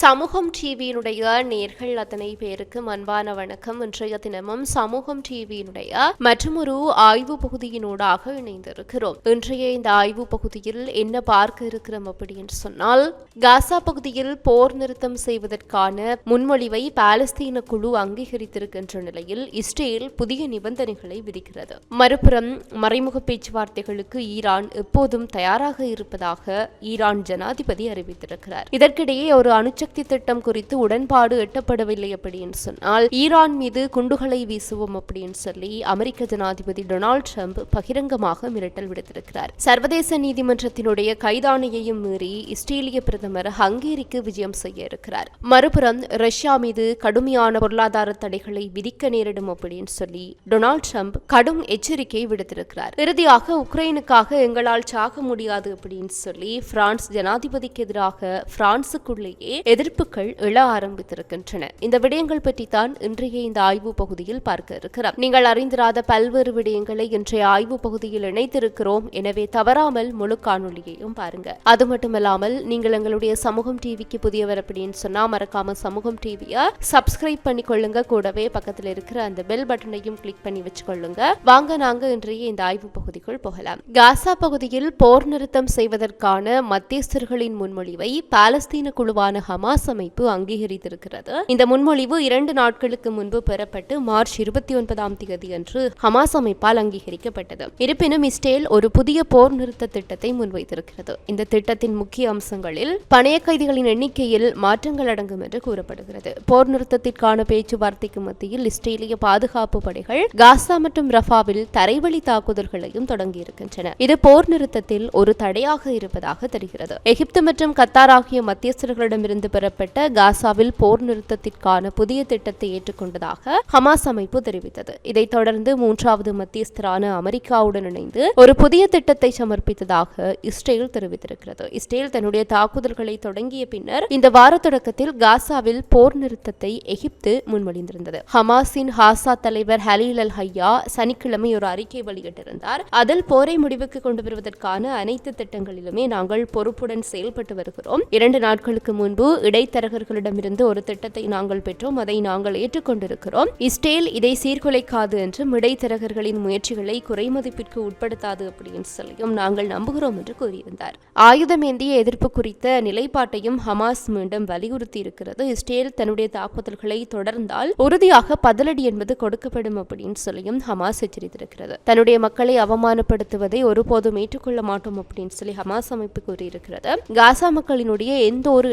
சமூகம் டிவியினுடைய நேர்கள் அத்தனை பேருக்கு அன்பான வணக்கம். இன்றைய தினமும் சமூகம் டிவியினுடைய மற்றொரு ஆய்வு பகுதியினூடாக இணைந்திருக்கிறோம். இன்றைய இந்த ஆய்வு பகுதியில் என்ன பார்க்க இருக்கிறோம் அப்படின்னு சொன்னால் காசா பகுதியில் போர் நிறுத்தம் செய்வதற்கான முன்மொழிவை பாலஸ்தீன குழு அங்கீகரித்திருக்கின்ற நிலையில் இஸ்ரேல் புதிய நிபந்தனைகளை விதிக்கிறது. மறுபுறம் மறைமுக பேச்சுவார்த்தைகளுக்கு ஈரான் எப்போதும் தயாராக இருப்பதாக ஈரான் ஜனாதிபதி அறிவித்திருக்கிறார். இதற்கிடையே ஒரு அணுசக்தி திட்டம் குறித்து உடன்பாடு எட்டப்படவில்லை அப்படின்னு சொன்னால் ஈரான் மீது குண்டுகளை வீசுவோம் அப்படின்னு சொல்லி அமெரிக்க ஜனாதிபதி டொனால்டு ட்ரம்ப் பகிரங்கமாக மிரட்டல் விடுத்திருக்கிறார். சர்வதேச நீதிமன்றத்தினுடைய கைதானையையும் மீறி இஸ்ரேலிய பிரதமர் ஹங்கேரிக்கு விஜயம் செய்ய இருக்கிறார். மறுபுறம் ரஷ்யா மீது கடுமையான பொருளாதார தடைகளை விதிக்க நேரிடும் அப்படின்னு சொல்லி டொனால்டு ட்ரம்ப் கடும் எச்சரிக்கை விடுத்திருக்கிறார். இறுதியாக உக்ரைனுக்காக எங்களால் சாக முடியாது அப்படின்னு சொல்லி பிரான்ஸ் ஜனாதிபதிக்கு எதிராக பிரான்சுக்குள்ளேயே எதிர்ப்புகள் எழ ஆரம்பித்திருக்கின்றன. இந்த விடயங்கள் பற்றி தான் இன்றைய இந்த ஆய்வு பகுதியில் பார்க்க இருக்கிறோம். நீங்கள் அறிந்திராத பல்வேறு விடயங்களை இன்றைய ஆய்வு பகுதியில் இணைத்திருக்கிறோம். எனவே தவறாமல் முழு காணொலியையும் பாருங்க. அது மட்டுமல்லாமல் நீங்கள் எங்களுடைய சமூகம் டிவிக்கு புதியவர் அப்படின்னு சொன்னா மறக்காம சமூகம் டிவியை சப்ஸ்கிரைப் பண்ணி கொள்ளுங்க கூடவே பக்கத்தில் இருக்கிற அந்த பெல் பட்டனையும் கிளிக் பண்ணி வச்சுக்கொள்ளுங்க. வாங்க நாங்க இன்றைய இந்த ஆய்வு பகுதிக்குள் போகலாம். காசா பகுதியில் போர் நிறுத்தம் செய்வதற்கான மத்தியஸ்தர்களின் முன்மொழிவை பாலஸ்தீன குழுவான ஹமாஸ் அமைப்பு அங்கீகரித்திருக்கிறது. இந்த முன்மொழிவு இரண்டு நாட்களுக்கு முன்பு பெறப்பட்டு மார்ச் இருபத்தி ஒன்பதாம் தேதி அன்று ஹமாஸ் அமைப்பால் அங்கீகரிக்கப்பட்டது. இருப்பினும் இஸ்ரேல் ஒரு புதிய போர் நிறுத்த திட்டத்தை முன்வைத்திருக்கிறது. இந்த திட்டத்தின் முக்கிய அம்சங்களில் பணைய கைதிகளின் எண்ணிக்கையில் மாற்றங்கள் அடங்கும் என்று கூறப்படுகிறது. போர் நிறுத்தத்திற்கான பேச்சுவார்த்தைக்கு மத்தியில் இஸ்ரேலிய பாதுகாப்பு படைகள் காசா மற்றும் ரஃபாவில் தரைவழி தாக்குதல்களையும் தொடங்கியிருக்கின்றன. இது போர் நிறுத்தத்தில் ஒரு தடையாக இருப்பதாக தெரிகிறது. எகிப்து மற்றும் கத்தார் ஆகிய மத்தியஸ்தர்களிடமிருந்து பெறப்பட்ட காசாவில் போர் நிறுத்தத்திற்கான புதிய திட்டத்தை ஏற்றுக்கொண்டதாக ஹமாஸ் அமைப்பு தெரிவித்தது. இதைத் தொடர்ந்து மூன்றாவது மத்தியஸ்தரான அமெரிக்காவுடன் இணைந்து ஒரு புதிய திட்டத்தை சமர்ப்பித்ததாக இஸ்ரேல் தெரிவித்திருக்கிறது. இஸ்ரேல் தன்னுடைய தாக்குதல்களை தொடங்கிய பின்னர் இந்த வார தொடக்கத்தில் காசாவில் போர் நிறுத்தத்தை எகிப்து முன்மொழிந்திருந்தது. ஹமாஸின் ஹாசா தலைவர் ஹலீல் அல் ஹையா சனிக்கிழமை ஒரு அறிக்கை வெளியிட்டிருந்தார். அதில் போரை முடிவுக்கு கொண்டு வருவதற்கான அனைத்து திட்டங்களிலுமே நாங்கள் பொறுப்புடன் செயல்பட்டு வருகிறோம். இரண்டு நாட்களுக்கு முன்பு இடைத்தரகர்களிடமிருந்து ஒரு திட்டத்தை நாங்கள் பெற்றோம். அதை நாங்கள் ஏற்றுக்கொண்டிருக்கிறோம். இஸ்ரேல் இதை சீர்குலைக்காது என்றும் இடைத்தரகர்களின் முயற்சிகளை குறைமதிப்பிற்கு உட்படுத்தாது அப்படின்னு சொல்லியும் நாங்கள் நம்புகிறோம் என்று கூறியிருந்தார். ஆயுதமேந்திய எதிர்ப்பு குறித்த நிலைப்பாட்டையும் ஹமாஸ் மீண்டும் வலியுறுத்தி இருக்கிறது இஸ்ரேல் தன்னுடைய தாக்குதல்களை தொடர்ந்தால் உறுதியாக பதிலடி என்பது கொடுக்கப்படும் அப்படின்னு சொல்லியும் ஹமாஸ் எச்சரித்திருக்கிறது. தன்னுடைய மக்களை அவமானப்படுத்துவதை ஒருபோதும் ஏற்றுக்கொள்ள மாட்டோம் அப்படின்னு சொல்லி ஹமாஸ் அமைப்பு கூறியிருக்கிறது. காசா மக்களினுடைய எந்த ஒரு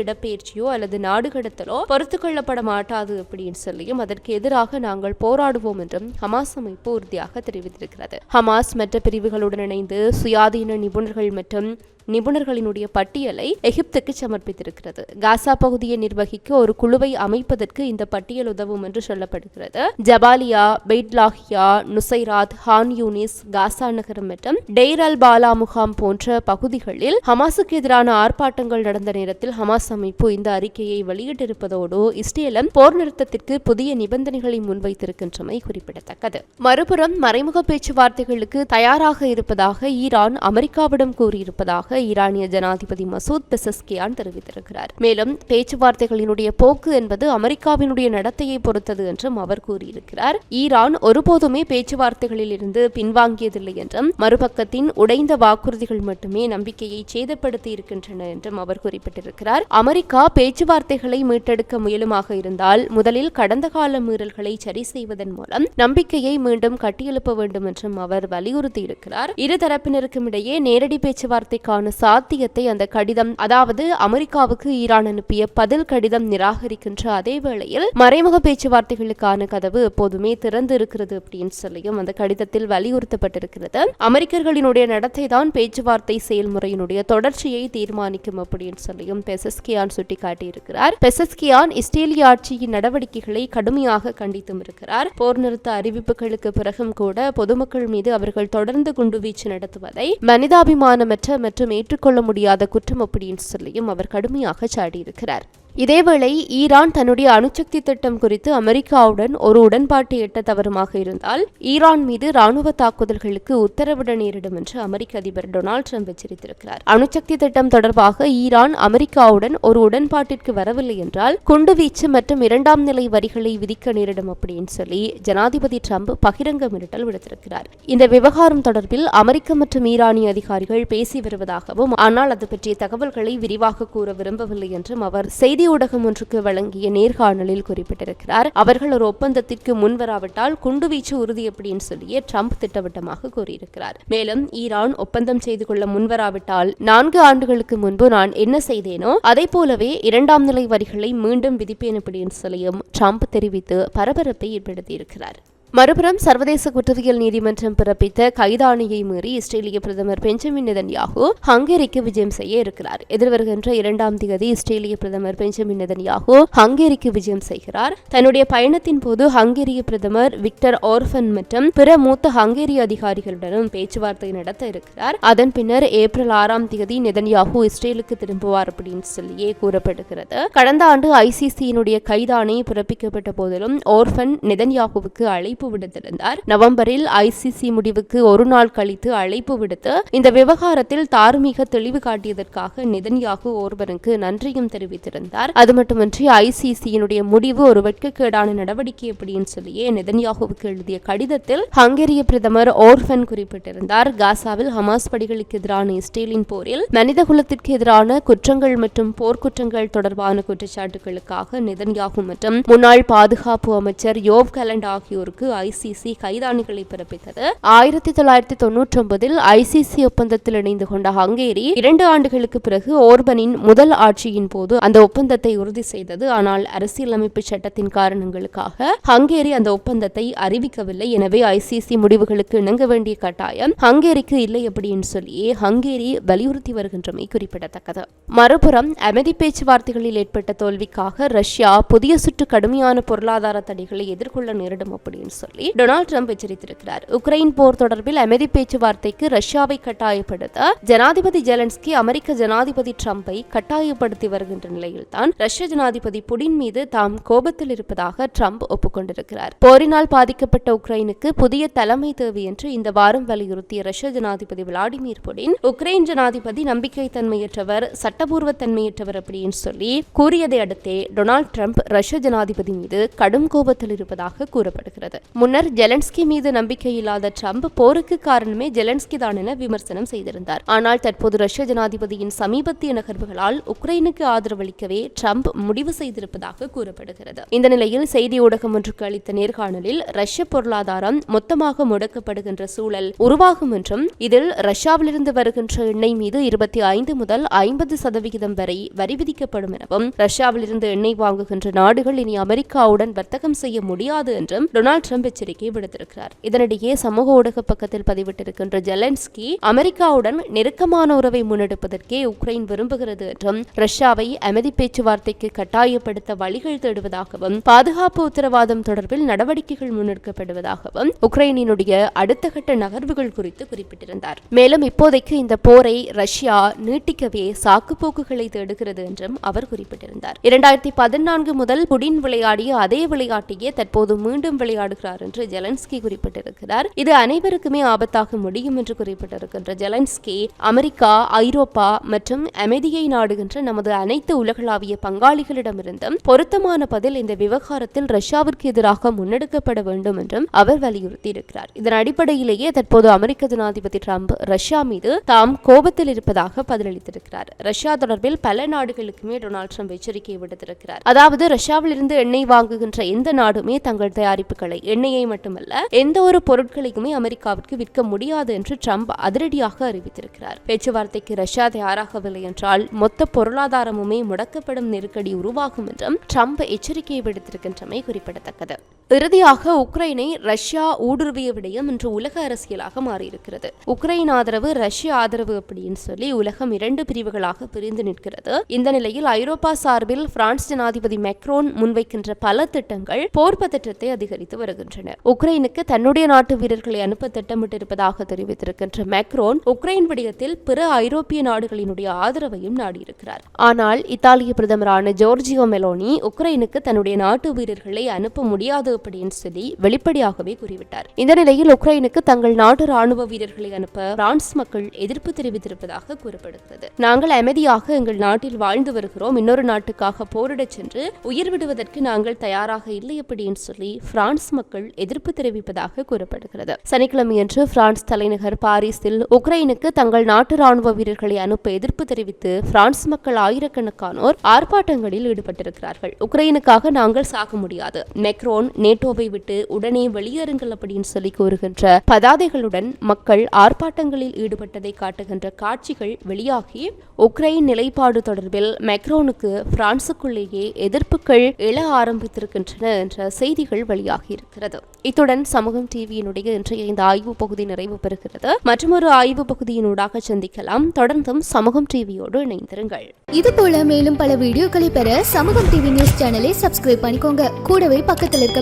இடப்பெயர்ச்சியோ அல்லது நாடு கடத்தலோ பொறுத்து கொள்ளப்பட மாட்டாது அப்படின்னு சொல்லியும் அதற்கு எதிராக நாங்கள் போராடுவோம் என்றும் ஹமாஸ் அமைப்பு உறுதியாக தெரிவித்திருக்கிறது. ஹமாஸ் மற்ற பிரிவுகளுடன் இணைந்து சுயாதீன நிபுணர்கள் மற்றும் நிபுணர்களினுடைய பட்டியலை எகிப்துக்கு சமர்ப்பித்திருக்கிறது. காசா பகுதியை நிர்வகிக்க ஒரு குழுவை அமைப்பதற்கு இந்த பட்டியல் உதவும் என்று சொல்லப்படுகிறது. Jabalia Beit Lahia Nuseirat Khan Younis Gaza நகரம் மற்றும் டெய்ர் அல் பாலா முகாம் போன்ற பகுதிகளில் ஹமாஸுக்கு எதிரான ஆர்ப்பாட்டங்கள் நடந்த நேரத்தில் ஹமாஸ் அமைப்பு இந்த அறிக்கையை வெளியிட்டிருப்பதோடு இஸ்ரேலம் போர் நிறுத்தத்திற்கு புதிய நிபந்தனைகளை முன்வைத்திருக்கின்றமை குறிப்பிடத்தக்கது. மறுபுறம் மறைமுக பேச்சுவார்த்தைகளுக்கு தயாராக இருப்பதாக ஈரான் அமெரிக்காவிடம் கூறியிருப்பதாக ஈரானிய ஜனாதிபதி மசூத் பெசஸ்கியான் தெரிவித்திருக்கிறார். மேலும் பேச்சுவார்த்தைகளினுடைய போக்கு என்பது அமெரிக்காவினுடைய நடத்தையை பொறுத்தது என்றும் அவர் கூறியிருக்கிறார். ஈரான் ஒருபோதுமே பேச்சுவார்த்தைகளில் இருந்து பின்வாங்கியதில்லை என்றும் மறுபக்கத்தின் உடைந்த வாக்குறுதிகள் மட்டுமே நம்பிக்கையை சேதப்படுத்தி இருக்கின்றன என்றும் அவர் குறிப்பிட்டிருக்கிறார். அமெரிக்கா பேச்சுவார்த்தைகளை மீட்டெடுக்க முயலுமாக இருந்தால் முதலில் கடந்த கால மீறல்களை சரி செய்வதன் மூலம் நம்பிக்கையை மீண்டும் கட்டியெழுப்ப வேண்டும் என்றும் அவர் வலியுறுத்தியிருக்கிறார். இரு தரப்பினருக்கும் இடையே நேரடி பேச்சுவார்த்தைக்கான சாத்தியத்தை அந்த கடிதம் அதாவது அமெரிக்காவுக்கு ஈரான் அனுப்பிய பதில் கடிதம் நிராகரிக்கின்ற அதே வேளையில் மறைமுக பேச்சுவார்த்தைகளுக்கான கதவு எப்போதுமே திறந்து இருக்கிறது அப்படின்னு சொல்லியும் அந்த கடிதத்தில் வலியுறுத்தப்பட்டிருக்கிறது. அமெரிக்கர்களினுடைய நடத்தை தான் பேச்சுவார்த்தை செயல்முறையினுடைய தொடர்ச்சியை தீர்மானிக்கும் அப்படின்னு சொல்லியும் பெசஸ்கியான் சுட்டிக்காட்டியிருக்கிறார். பெசஸ்கியான் இஸ்ரேலிய ஆட்சியின் நடவடிக்கைகளை கடுமையாக கண்டித்தும் இருக்கிறார். போர் நிறுத்த அறிவிப்புகளுக்கு பிறகும் கூட பொதுமக்கள் மீது அவர்கள் தொடர்ந்து குண்டுவீச்சு நடத்துவதை மனிதாபிமானமற்ற மற்றும் ஏற்றுக்கொள்ள முடியாத குற்றம் அப்படின்னு சொல்லியும் அவர் கடுமையாக சாடியிருக்கிறார். இதேவேளை ஈரான் தன்னுடைய அணுசக்தி திட்டம் குறித்து அமெரிக்காவுடன் ஒரு உடன்பாட்டை எட்ட தவறுமாக இருந்தால் ஈரான் மீது ராணுவ தாக்குதல்களுக்கு உத்தரவிட நேரிடும் என்று அமெரிக்க அதிபர் டொனால்டு ட்ரம்ப் எச்சரித்திருக்கிறார். அணுசக்தி திட்டம் தொடர்பாக ஈரான் அமெரிக்காவுடன் ஒரு உடன்பாட்டிற்கு வரவில்லை என்றால் குண்டுவீச்சு மற்றும் இரண்டாம் நிலை வரிகளை விதிக்க நேரிடும் அப்படின்னு சொல்லி ஜனாதிபதி ட்ரம்ப் பகிரங்க மிரட்டல் விடுத்திருக்கிறார். இந்த விவகாரம் தொடர்பில் அமெரிக்க மற்றும் ஈரானிய அதிகாரிகள் பேசி வருவதாகவும் ஆனால் அது பற்றிய தகவல்களை விரிவாக கூற விரும்பவில்லை என்றும் அவர் செய்தி ஊடகம் ஒன்றுக்கு வழங்கிய நேர்காணலில் குறிப்பிட்டிருக்கிறார். அவர்கள் ஒரு ஒப்பந்தத்திற்கு முன்வராவிட்டால் குண்டுவீச்சு உறுதி அப்படின்னு சொல்லியே ட்ரம்ப் திட்டவட்டமாக கூறியிருக்கிறார். மேலும் ஈரான் ஒப்பந்தம் செய்து கொள்ள முன்வராவிட்டால் நான்கு ஆண்டுகளுக்கு முன்பு நான் என்ன செய்தேனோ அதை போலவே இரண்டாம் நிலை வரிகளை மீண்டும் விதிப்பேன் அப்படின்னு சொல்லியும் ட்ரம்ப் தெரிவித்து பரபரப்பை ஏற்படுத்தியிருக்கிறார். மறுபுறம் சர்வதேச குற்றவியல் நீதிமன்றம் பிறப்பித்த கைதாணியை மீறி இஸ்ரேலிய பிரதமர் பெஞ்சமின் நெதன்யாகு ஹங்கேரிக்கு விஜயம் செய்ய இருக்கிறார். எதிர்வருகின்ற இரண்டாம் தேதி இஸ்ரேலிய பிரதமர் பெஞ்சமின் நெதன்யாகு ஹங்கேரிக்கு விஜயம் செய்கிறார். தன்னுடைய பயணத்தின் போது ஹங்கேரிய பிரதமர் விக்டர் ஓர்ஃபன் மற்றும் பிற மூத்த ஹங்கேரிய அதிகாரிகளுடனும் பேச்சுவார்த்தை நடத்த இருக்கிறார். அதன் பின்னர் ஏப்ரல் ஆறாம் தேதி நெதன்யாகு இஸ்ரேலுக்கு திரும்புவார் அப்படின்னு சொல்லியே கூறப்படுகிறது. கடந்த ஆண்டு ஐசிசியினுடைய கைதாணை பிறப்பிக்கப்பட்ட போதிலும் ஓர்ஃபன் நெதன்யாகுவுக்கு அழைப்பு அழைப்பு விடுத்திருந்தார். நவம்பரில் ஐசிசி முடிவுக்கு ஒரு நாள் கழித்து அழைப்பு விடுத்து இந்த விவகாரத்தில் தார்மீக தெளிவு காட்டியதற்காக நிதன்யாகு ஒருவருக்கு நன்றியும் தெரிவித்திருந்தார். அது மட்டுமின்றி ஐசிசியினுடைய முடிவு ஒரு வெட்கக்கேடான நடவடிக்கை அப்படின்னு சொல்லியே நிதன்யாகுவுக்கு எழுதிய கடிதத்தில் ஹங்கேரிய பிரதமர் ஓர்ஃபன் குறிப்பிட்டிருந்தார். காசாவில் ஹமாஸ் படைகளுக்கு எதிரான இஸ்ரேலின் போரில் மனித குலத்திற்கு எதிரான குற்றங்கள் மற்றும் போர்க்குற்றங்கள் தொடர்பான குற்றச்சாட்டுகளுக்காக நிதன்யாகு மற்றும் முன்னாள் பாதுகாப்பு அமைச்சர் யோவ் கலண்ட் ஆகியோருக்கு ஐசிசி கைதாணிகளை பிறப்பித்தது. ஆயிரத்தி தொள்ளாயிரத்தி தொன்னூற்றி ஒன்பதில் ஐசிசி ஒப்பந்தத்தில் இணைந்து கொண்ட ஹங்கேரி இரண்டு ஆண்டுகளுக்கு பிறகு ஓர்பனின் முதல் ஆட்சியின் போது அந்த ஒப்பந்தத்தை உறுதி செய்தது. ஆனால் அரசியலமைப்பு சட்டத்தின் காரணங்களுக்காக ஹங்கேரி அந்த ஒப்பந்தத்தை அறிவிக்கவில்லை. எனவே ஐசிசி முடிவுகளுக்கு இணங்க வேண்டிய கட்டாயம் ஹங்கேரிக்கு இல்லை அப்படின்னு சொல்லியே ஹங்கேரி வலியுறுத்தி வருகின்றமை குறிப்பிடத்தக்கது. மறுபுறம் அமைதி பேச்சுவார்த்தைகளில் ஏற்பட்ட தோல்விக்காக ரஷ்யா புதிய சுற்று கடுமையான பொருளாதார தடைகளை எதிர்கொள்ள நேரிடும் அப்படின்னு சொல்லி டொனால்டு ட்ரம்ப் எச்சரித்திருக்கிறார். உக்ரைன் போர் தொடர்பில் அமைதி பேச்சுவார்த்தைக்கு ரஷ்யாவை கட்டாயப்படுத்த ஜனாதிபதி ஜெலன்ஸ்கி அமெரிக்க ஜனாதிபதி ட்ரம்பை கட்டாயப்படுத்தி வருகின்ற நிலையில்தான் ரஷ்ய ஜனாதிபதி புடின் மீது தாம் கோபத்தில் இருப்பதாக ட்ரம்ப் ஒப்புக்கொண்டிருக்கிறார். போரினால் பாதிக்கப்பட்ட உக்ரைனுக்கு புதிய தலைமை தேவை என்று இந்த வாரம் வலியுறுத்திய ரஷ்ய ஜனாதிபதி விளாடிமிர் புடின் உக்ரைன் ஜனாதிபதி நம்பிக்கை தன்மையற்றவர் சட்டபூர்வ தன்மையற்றவர் அப்படின்னு சொல்லி கூறியதை அடுத்தே டொனால்டு ட்ரம்ப் ரஷ்ய ஜனாதிபதி மீது கடும் கோபத்தில் இருப்பதாக கூறப்படுகிறது. முன்னர் ஜெலன்ஸ்கி மீது நம்பிக்கை இல்லாத ட்ரம்ப் போருக்கு காரணமே ஜெலன்ஸ்கி தான் என விமர்சனம் செய்திருந்தார். ஆனால் தற்போது ரஷ்ய ஜனாதிபதியின் சமீபத்திய நகர்வுகளால் உக்ரைனுக்கு ஆதரவளிக்கவே ட்ரம்ப் முடிவு செய்திருப்பதாக கூறப்படுகிறது. இந்த நிலையில் செய்தி ஊடகம் ஒன்றுக்கு அளித்த நேர்காணலில் ரஷ்ய பொருளாதாரம் மொத்தமாக முடக்கப்படுகின்ற சூழல் உருவாகும் என்றும் இதில் ரஷ்யாவிலிருந்து வருகின்ற எண்ணெய் மீது இருபத்தி ஐந்து முதல் ஐம்பது சதவிகிதம் வரை வரி விதிக்கப்படும் எனவும் ரஷ்யாவிலிருந்து எண்ணெய் வாங்குகின்ற நாடுகள் இனி அமெரிக்காவுடன் வர்த்தகம் செய்ய முடியாது என்றும் டொனால்ட் ட்ரம்ப் எச்சரிக்கை விடுத்திருக்கிறார். இதனிடையே சமூக ஊடக பக்கத்தில் பதிவிட்டிருக்கின்ற ஜெலன்ஸ்கி அமெரிக்காவுடன் நெருக்கமான உறவை முன்னெடுப்பதற்கே உக்ரைன் விரும்புகிறது என்றும் ரஷ்யாவை அமைதி பேச்சுவார்த்தைக்கு கட்டாயப்படுத்த வழிகள் தேடுவதாகவும் பாதுகாப்பு உத்தரவாதம் தொடர்பில் நடவடிக்கைகள் முன்னெடுக்கப்படுவதாகவும் உக்ரைனினுடைய அடுத்த கட்ட நகர்வுகள் குறித்து குறிப்பிட்டிருந்தார். மேலும் இப்போதைக்கு இந்த போரை ரஷ்யா நீட்டிக்கவே சாக்குப்போக்குகளை தேடுகிறது என்றும் அவர் குறிப்பிட்டிருந்தார். இரண்டாயிரத்தி பதினான்கு முதல் புடின் விளையாடிய அதே விளையாட்டையே தற்போது மீண்டும் விளையாடுகிறார். என்று ஜெலன்ஸ்கி குறிப்பிட்டிருக்கிறார். இது அனைவருக்குமே ஆபத்தாக முடியும் என்று குறிப்பிட்டிருக்கின்ற ஜெலன்ஸ்கி அமெரிக்கா ஐரோப்பா மற்றும் அமைதியை நாடுகின்ற நமது அனைத்து உலகளாவிய பங்காளிகளிடமிருந்தும் பொருத்தமான பதில் இந்த விவகாரத்தில் ரஷ்யாவிற்கு எதிராக முன்னெடுக்கப்பட வேண்டும் என்றும் அவர் வலியுறுத்தியிருக்கிறார். இதன் அடிப்படையிலேயே தற்போது அமெரிக்க ஜனாதிபதி டிரம்ப் ரஷ்யா மீது தாம் கோபத்தில் இருப்பதாக பதிலளித்திருக்கிறார். ரஷ்யா தொடர்பில் பல நாடுகளுக்குமே டொனால்டு ட்ரம்ப் எச்சரிக்கை விடுத்திருக்கிறார். அதாவது ரஷ்யாவிலிருந்து எண்ணெய் வாங்குகின்ற எந்த நாடுமே தங்கள் தயாரிப்புகளை எண்ணெயை மட்டுமல்ல எந்த ஒரு பொருட்களையுமே அமெரிக்காவிற்கு விற்க முடியாது என்று ட்ரம்ப் அதிரடியாக அறிவித்திருக்கிறார். பேச்சுவார்த்தைக்கு ரஷ்யா தயாராகவில்லை என்றால் மொத்த பொருளாதாரமுமே முடக்கப்படும் நெருக்கடி உருவாகும் என்றும் ட்ரம்ப் எச்சரிக்கை விடுத்திருக்கின்றமை குறிப்பிடத்தக்கது. இறுதியாக உக்ரைனை ரஷ்யா ஊடுருவிய விடயம் இன்று உலக அரசியலாக மாறியிருக்கிறது. உக்ரைன் ஆதரவு ரஷ்ய ஆதரவு அப்படின்னு சொல்லி உலகம் இரண்டு பிரிவுகளாக பிரிந்து நிற்கிறது. இந்த நிலையில் ஐரோப்பா சார்பில் பிரான்ஸ் ஜனாதிபதி மெக்ரோன் முன்வைக்கின்ற பல திட்டங்கள் போர் பதற்றத்தை அதிகரித்து வருகின்றன. உக்ரைனுக்கு தன்னுடைய நாட்டு வீரர்களை அனுப்ப திட்டமிட்டிருப்பதாக தெரிவித்திருக்கின்ற மெக்ரோன் உக்ரைன் விடயத்தில் பிற ஐரோப்பிய நாடுகளினுடைய ஆதரவையும் நாடியிருக்கிறார். ஆனால் இத்தாலிய பிரதமரான ஜோர்ஜியோ மெலோனி உக்ரைனுக்கு தன்னுடைய நாட்டு வீரர்களை அனுப்ப முடியாது அப்படின்னு சொல்லி வெளிப்படையாகவே கூறிவிட்டார். இந்த நிலையில் உக்ரைனுக்கு தங்கள் நாட்டு ராணுவ வீரர்களை அனுப்ப பிரான்ஸ் மக்கள் எதிர்ப்பு தெரிவித்திருப்பதாக கூறப்படுகிறது. நாங்கள் அமைதியாக எங்கள் நாட்டில் வாழ்ந்து வருகிறோம். இன்னொரு நாட்டுக்காக போரிடச் சென்று உயிர் விடுவதற்கு நாங்கள் தயாராக இல்லை அப்படின்னு சொல்லி பிரான்ஸ் மக்கள் எதிர்ப்பு தெரிவிப்பதாக கூறப்படுகிறது. சனிக்கிழமையன்று பிரான்ஸ் தலைநகர் பாரிஸில் உக்ரைனுக்கு தங்கள் நாட்டு ராணுவ வீரர்களை அனுப்ப எதிர்ப்பு தெரிவித்து பிரான்ஸ் மக்கள் ஆயிரக்கணக்கானோர் ஆர்ப்பாட்டங்களில் ஈடுபட்டிருக்கிறார்கள். உக்ரைனுக்காக நாங்கள் சாக முடியாது. மெக்ரோன் நேட்டோவை விட்டு உடனே வெளியேறுங்கள் அப்படின்னு சொல்லி கூறுகின்ற பதாதைகளுடன் மக்கள் ஆர்ப்பாட்டங்களில் ஈடுபட்டதை காட்டுகின்ற காட்சிகள் வெளியாகி உக்ரைன் நிலைப்பாடு தொடர்பில் மெக்ரோனுக்கு பிரான்சுக்குள்ளேயே எதிர்ப்புகள் எழ ஆரம்பித்திருக்கின்றன என்ற செய்திகள் வெளியாகி இருக்கிறது இத்துடன் சமூகம் டிவியினுடைய இன்றைய இந்த ஆய்வு பகுதி நிறைவு பெறுகிறது. மற்றொரு ஆய்வு பகுதியினூடாக சந்திக்கலாம். தொடர்ந்தும் சமூகம் டிவியோடு இணைந்திருங்கள். இது போல மேலும் பல வீடியோக்களை பெற சமூகம் டிவி நியூஸ் சேனலை சப்ஸ்கிரைப் பண்ணிக்கோங்க. கூடவே பக்கத்தில் இருக்க